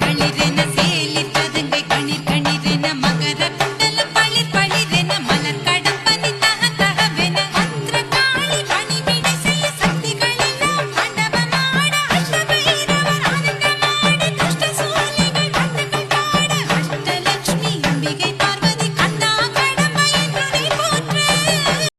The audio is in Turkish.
Yerlerine